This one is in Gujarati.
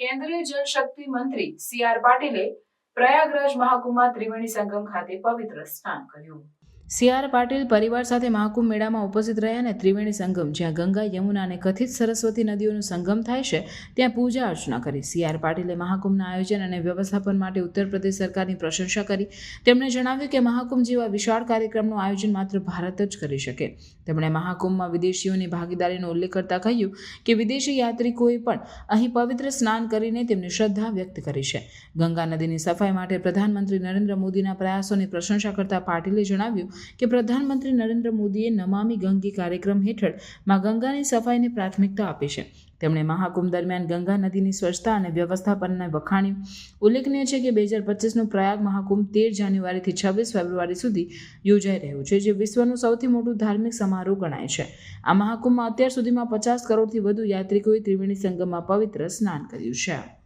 કેન્દ્રીય જળશક્તિ મંત્રી સી આર પાટીલે પ્રયાગરાજ મહાકુંભમાં ત્રિવેણી સંગમ ખાતે પવિત્ર સ્નાન કર્યું. સી આર પાટીલ પરિવાર સાથે મહાકુંભ મેળામાં ઉપસ્થિત રહ્યા અને ત્રિવેણી સંગમ, જ્યાં ગંગા યમુના અને કથિત સરસ્વતી નદીઓનું સંગમ થાય છે, ત્યાં પૂજા અર્ચના કરી. સી આર પાટીલે મહાકુંભના આયોજન અને વ્યવસ્થાપન માટે ઉત્તર પ્રદેશ સરકારની પ્રશંસા કરી. તેમણે જણાવ્યું કે મહાકુંભ જેવા વિશાળ કાર્યક્રમનું આયોજન માત્ર ભારત જ કરી શકે. તેમણે મહાકુંભમાં વિદેશીઓની ભાગીદારીનો ઉલ્લેખ કરતા કહ્યું કે વિદેશી યાત્રિકોએ પણ અહીં પવિત્ર સ્નાન કરીને તેમની શ્રદ્ધા વ્યક્ત કરી છે. ગંગા નદીની સફાઈ માટે પ્રધાનમંત્રી નરેન્દ્ર મોદીના પ્રયાસોની પ્રશંસા કરતા પાટીલે જણાવ્યું કે પ્રધાનમંત્રી નરેન્દ્ર મોદીએ નમામી ગંગે કાર્યક્રમ હેઠળમાં ગંગાની સફાઈને પ્રાથમિકતા આપી છે. તેમણે મહાકુંભ દરમિયાન ગંગા નદીની સ્વચ્છતા અને વ્યવસ્થાપનને વખાણ્યું ઉલ્લેખનીય છે કે બે હજાર પચીસનું પ્રયાગ મહાકુંભ તેર જાન્યુઆરીથી છવ્વીસ ફેબ્રુઆરી સુધી યોજાઈ રહ્યું છે, જે વિશ્વનું સૌથી મોટું ધાર્મિક સમારોહ ગણાય છે. આ મહાકુંભમાં અત્યાર સુધીમાં પચાસ કરોડથી વધુ યાત્રિકોએ ત્રિવેણી સંગમમાં પવિત્ર સ્નાન કર્યું છે.